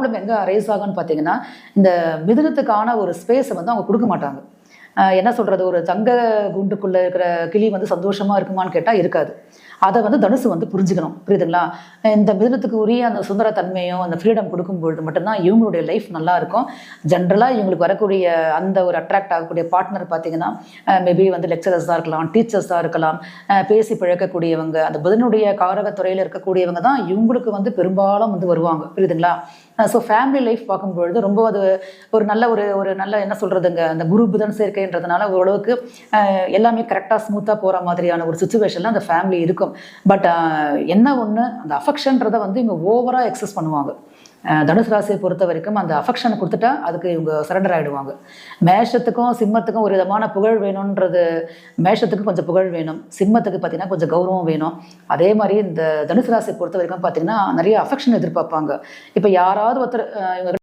Problem எங்கே arise ஆகும்னு பார்த்தீங்கன்னா இந்த மிதுனத்துக்கான ஒரு ஸ்பேஸை வந்து அவங்க கொடுக்க மாட்டாங்க. என்ன சொல்கிறது ஒரு தங்க குண்டுக்குள்ளே இருக்கிற கிளி வந்து சந்தோஷமாக இருக்குமான்னு கேட்டால் இருக்காது. அதை வந்து தனுசு வந்து புரிஞ்சுக்கணும். புரியுதுங்களா? இந்த மிதுனத்துக்கு உரிய அந்த சுந்தர தன்மையும் அந்த ஃப்ரீடம் கொடுக்கும்பொழுது மட்டும்தான் இவங்களுடைய லைஃப் நல்லா இருக்கும். ஜென்ரலாக இவங்களுக்கு வரக்கூடிய அந்த ஒரு அட்ராக்ட் ஆகக்கூடிய பார்ட்னர் பார்த்தீங்கன்னா மேபி வந்து லெக்சரர்ஸாக இருக்கலாம் டீச்சர்ஸாக இருக்கலாம். பேசி பிழக்கக்கூடியவங்க அந்த புதனுடைய காரகத்துறையில் இருக்கக்கூடியவங்க தான் இவங்களுக்கு வந்து பெரும்பாலும் வந்து வருவாங்க. புரியுதுங்களா? ஸோ ஃபேமிலி லைஃப் பார்க்கும்பொழுது ரொம்ப அது ஒரு நல்ல ஒரு ஒரு நல்ல என்ன சொல்கிறதுங்க அந்த குரு புதன் சேர்க்கைன்றதுனால ஓரளவுக்கு எல்லாமே கரெக்டாக ஸ்மூத்தாக போகிற மாதிரியான ஒரு சுச்சுவேஷனில் அந்த ஃபேமிலி இருக்கும். பட் என்ன ஒன்று அந்த அஃபெக்ஷன்றதை வந்து இவங்க ஓவராக எக்ஸஸ் பண்ணுவாங்க. தனுசு ராசியை பொறுத்த வரைக்கும் அந்த அஃபெக்ஷனை கொடுத்துட்டா அதுக்கு இவங்க சரண்டர் ஆகிடுவாங்க மேஷத்துக்கும் சிம்மத்துக்கும் ஒரு விதமான புகழ் வேணுன்றது மேஷத்துக்கு கொஞ்சம் புகழ் வேணும். சிம்மத்துக்கு பார்த்தீங்கன்னா கொஞ்சம் கௌரவம் வேணும். அதே மாதிரி இந்த தனுசு ராசியை பொறுத்த வரைக்கும் பார்த்தீங்கன்னா நிறைய அஃபெக்ஷன் எதிர்பார்ப்பாங்க. இப்போ யாராவது ஒருத்தர் அஹ், இவங்க